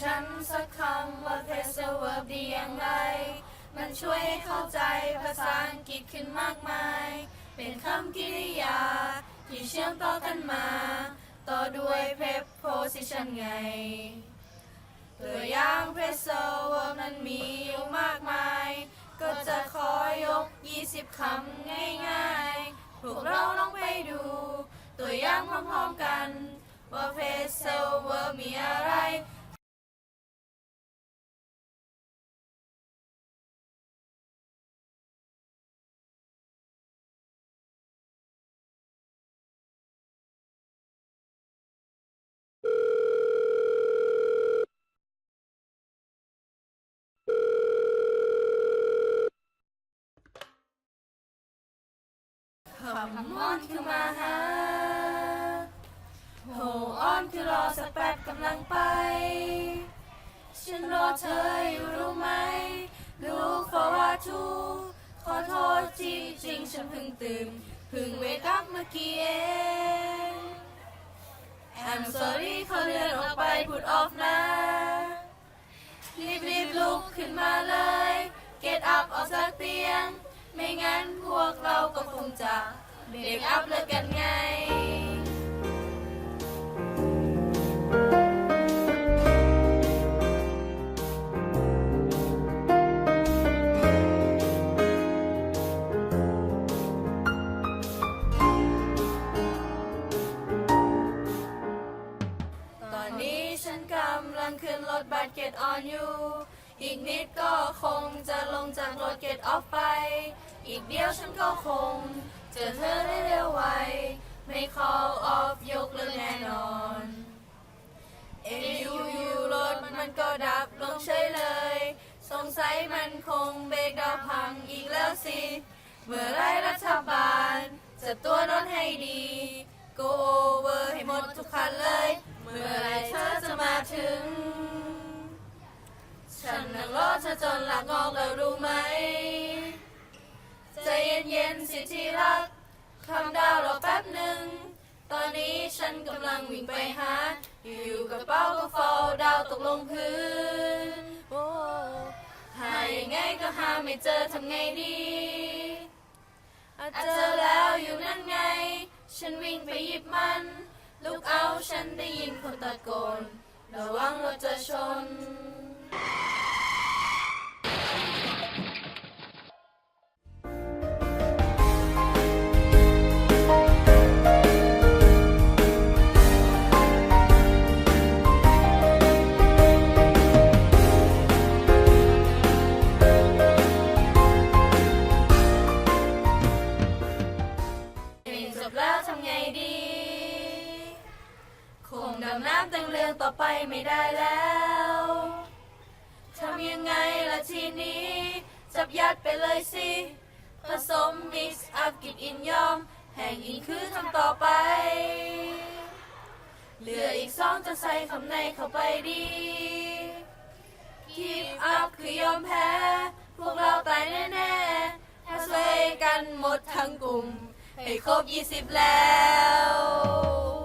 ฉันสักคำว่า phrasal verb ดีอย่างไร มันช่วยให้เข้าใจภาษาอังกฤษขึ้นมากมาย เป็นคำกริยา ที่เชื่อมต่อกันมา ต่อด้วย preposition ไง ตัวอย่าง phrasal verb นั้นมีอยู่มากมาย ก็จะขอยก 20 คำง่ายๆ พวกเราลองไปดู ตัวอย่างพร้อมๆกัน ว่า phrasal verb มีอะไร คำอ้อนคือมาหาโหอ้อนคือรอสักแป๊บกำลังไป ฉันรอเธออยู่รู้ไหมรู้เพราะว่าทุกขอโทษที่จริงฉันเพิ่งตื่นเพิ่งเวกอัพเมื่อกี้เอง I'm sorry เขาเลื่อนออกไปพูดออฟนะรีบรีบลุกขึ้นมาเลย get up ออกจากเตียง ไม่งั้นพวกเราก็คงจะ เบรกอัพเลิกกันไง ตอนนี้ฉันกำลังขึ้นรถบัส Get on you อีกนิดก็คงจะลงจากรถ Get off ไป อีกเดียวฉันก็คง เจอเธอได้เร็วไว ไม่ call off ยกเลิกแน่นอนเอ็ยูยูรถมันก็ดับลงเฉยเลย สงสัยมันคงเบรกดาวพังอีกแล้วสิ เมื่อไรรัฐบาล จะตัวรถให้ดี go over ให้หมดทุกคันเลย เมื่อไรเธอจะมาถึง ฉันนั่งรอเธอจนหลังอกแล้วรู้ไหม ใจเย็นๆสิที่รั คำดาวรอแป๊บหนึ่ง ตอนนี้ฉันกำลังวิ่งไปหา อยู่ๆกระเป๋าก็ฟอลดาวตกลงพื้นโอ้หายังไงก็หาไม่เจอทำไงดีอาจเจอแล้วอยู่นั่นไง ฉันวิ่งไปหยิบมัน ลูกเอาฉันได้ยินคนตะโกน ระวังรถจะชนำไงดี คงดำน้ำแต่งเรืองต่อไปไม่ได้แล้วทำยังไงละทีนี้ จับยัดไปเลยสิ ผสมมิกซ์อัพกินอินยอม แห่งอินคือทำต่อไป เหลืออีกสองจะใส่คำในเข้าไปดี Keep up คือยอมแพ้ พวกเราตายแน่ๆ ถ้าช่วยกันหมดทั้งกลุ่ม ให้ครบ 20 แล้ว